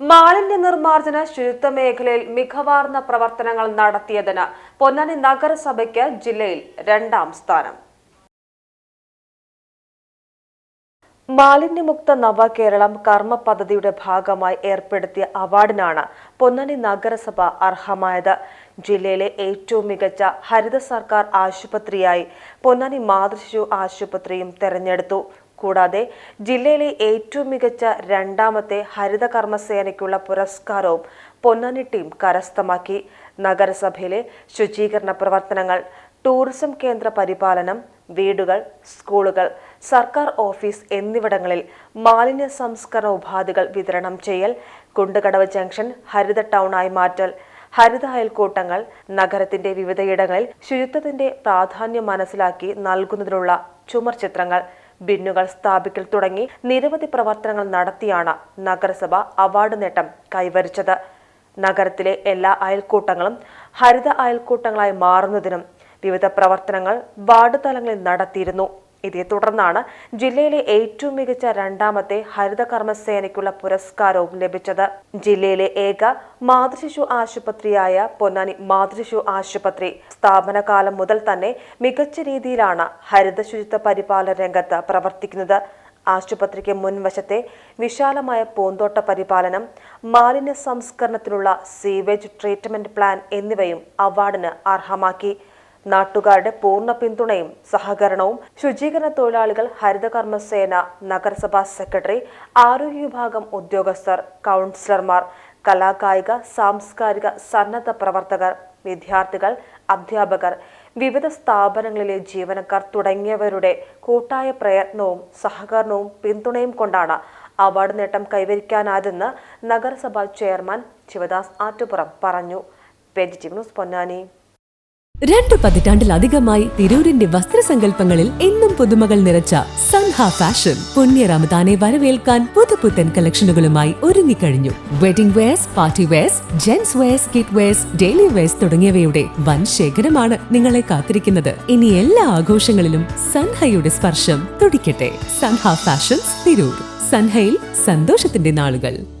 മാലിന്യ നിർമ്മാർജന ശുചിത്വ മേഖലയിൽ മികവാർന്ന പ്രവർത്തനങ്ങൾ നടത്തിയതിന് പൊന്നാനി നഗരസഭയ്ക്ക് ജില്ലയിൽ രണ്ടാം സ്ഥാനം. മാലിന്യമുക്ത നവകേരളം കർമ്മ പദ്ധതിയുടെ ഭാഗമായി ഏർപ്പെടുത്തിയ അവാർഡിനാണ് പൊന്നാനി നഗരസഭ അർഹമായത്. ജില്ലയിലെ ഏറ്റവും മികച്ച ഹരിത സർക്കാർ ആശുപത്രിയായി പൊന്നാനി മാതൃശിശു ആശുപത്രിയും തെരഞ്ഞെടുത്തു. കൂടാതെ ജില്ലയിലെ ഏറ്റവും മികച്ച രണ്ടാമത്തെ ഹരിത കർമ്മസേനയ്ക്കുള്ള പുരസ്കാരവും പൊന്നാനി ടീം കരസ്ഥമാക്കി. നഗരസഭയിലെ ശുചീകരണ പ്രവർത്തനങ്ങൾ ടൂറിസം കേന്ദ്ര പരിപാലനം വീടുകൾ സ്കൂളുകൾ സർക്കാർ ഓഫീസ് എന്നിവിടങ്ങളിൽ മാലിന്യ സംസ്കരണ ഉപാധികൾ വിതരണം ചെയ്യൽ കുണ്ടുകടവ് ജംഗ്ഷൻ ഹരിത ടൗണായി മാറ്റൽ ഹരിത അയൽക്കൂട്ടങ്ങൾ നഗരത്തിന്റെ വിവിധയിടങ്ങളിൽ ശുചിത്വത്തിന്റെ പ്രാധാന്യം മനസ്സിലാക്കി നൽകുന്നതിനുള്ള ചുമർ ചിത്രങ്ങൾ ബിന്നുകൾ സ്ഥാപിക്കൽ തുടങ്ങി നിരവധി പ്രവർത്തനങ്ങൾ നടത്തിയാണ് നഗരസഭ അവാർഡ് നേട്ടം കൈവരിച്ചത്. നഗരത്തിലെ എല്ലാ അയൽക്കൂട്ടങ്ങളും ഹരിത അയൽക്കൂട്ടങ്ങളായി മാറുന്നതിനും വിവിധ പ്രവർത്തനങ്ങൾ വാർഡ് തലങ്ങളിൽ നടത്തിയിരുന്നു. ഇതേ തുടർന്നാണ് ജില്ലയിലെ ഏറ്റവും മികച്ച രണ്ടാമത്തെ ഹരിത കർമ്മസേനയ്ക്കുള്ള പുരസ്കാരവും ലഭിച്ചത്. ജില്ലയിലെ ഏക മാതൃശിശു ആശുപത്രിയായ പൊന്നാനി മാതൃശിശു ആശുപത്രി സ്ഥാപനകാലം മുതൽ തന്നെ മികച്ച രീതിയിലാണ് ഹരിത ശുചിത്വ പരിപാലന രംഗത്ത് പ്രവർത്തിക്കുന്നത്. ആശുപത്രിക്ക് മുൻവശത്തെ വിശാലമായ പൂന്തോട്ട പരിപാലനം മാലിന്യ സംസ്കരണത്തിനുള്ള സീവേജ് ട്രീറ്റ്മെന്റ് പ്ലാൻ എന്നിവയും അവാർഡിന് അർഹമാക്കി. നാട്ടുകാരുടെ പൂർണ പിന്തുണയും സഹകരണവും ശുചീകരണ തൊഴിലാളികൾ ഹരിതകർമ്മസേന നഗരസഭാ സെക്രട്ടറി ആരോഗ്യ വിഭാഗം ഉദ്യോഗസ്ഥർ കൗൺസിലർമാർ കലാകായിക സാംസ്കാരിക സന്നദ്ധ പ്രവർത്തകർ വിദ്യാർത്ഥികൾ അധ്യാപകർ വിവിധ സ്ഥാപനങ്ങളിലെ ജീവനക്കാർ തുടങ്ങിയവരുടെ കൂട്ടായ പ്രയത്നവും സഹകരണവും പിന്തുണയും കൊണ്ടാണ് അവാർഡ് നേട്ടം കൈവരിക്കാനായതെന്ന് നഗരസഭാ ചെയർമാൻ ശിവദാസ് ആറ്റുപുറം പറഞ്ഞു. Vegetive news Ponnani. രണ്ടു പതിറ്റാണ്ടിലധികമായി തിരൂരിന്റെ വസ്ത്രസങ്കല്പങ്ങളിൽ എന്നും പുതുമകൾ നിറച്ച സൻഹ ഫാഷൻ പുണ്യ റമദാനെ വരവേൽക്കാൻ പുതുപുത്തൻ കളക്ഷനുകളുമായി ഒരുങ്ങിക്കഴിഞ്ഞു. Wedding wears party wears gents wears kid wears daily wears തുടങ്ങിയവയുടെ വൻ ശേഖരമാണ് നിങ്ങളെ കാത്തിരിക്കുന്നത്. ഇനി എല്ലാ ആഘോഷങ്ങളിലും സൻഹയുടെ സ്പർശം തുടിക്കട്ടെ. സൻഹ ഫാഷൻസ് തിരൂർ. സൻഹയിൽ സന്തോഷത്തിന്റെ നാളുകൾ.